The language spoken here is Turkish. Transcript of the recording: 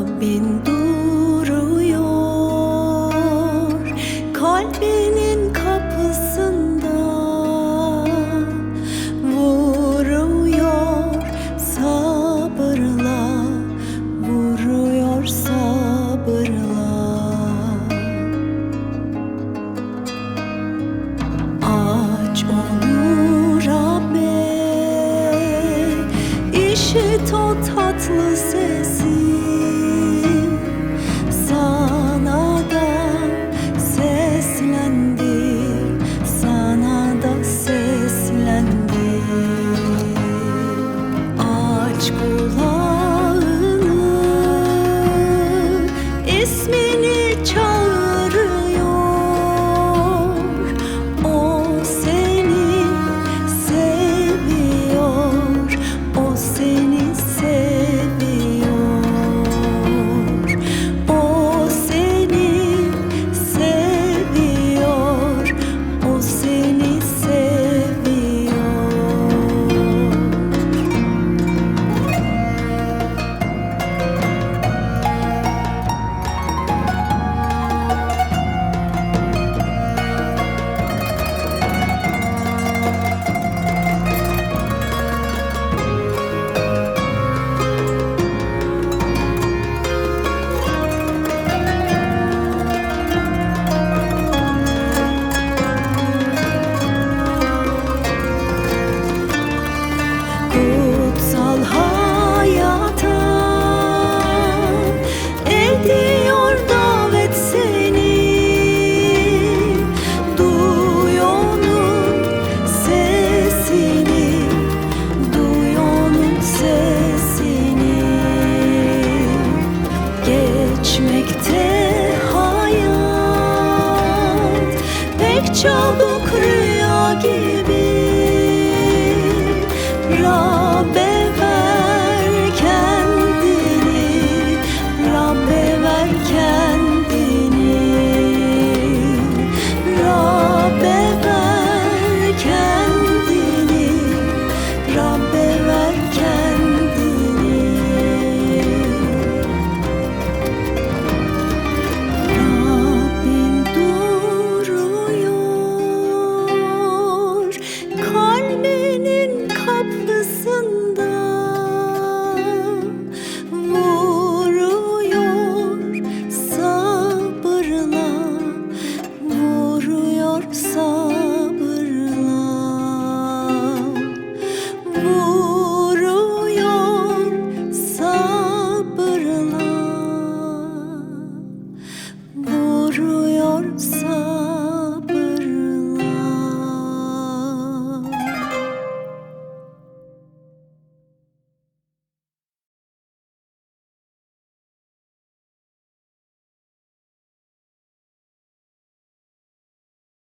Rabbin duruyor Kalbinin kapısında Vuruyor. Sabırla Vuruyor sabırla. Aç onu aqui.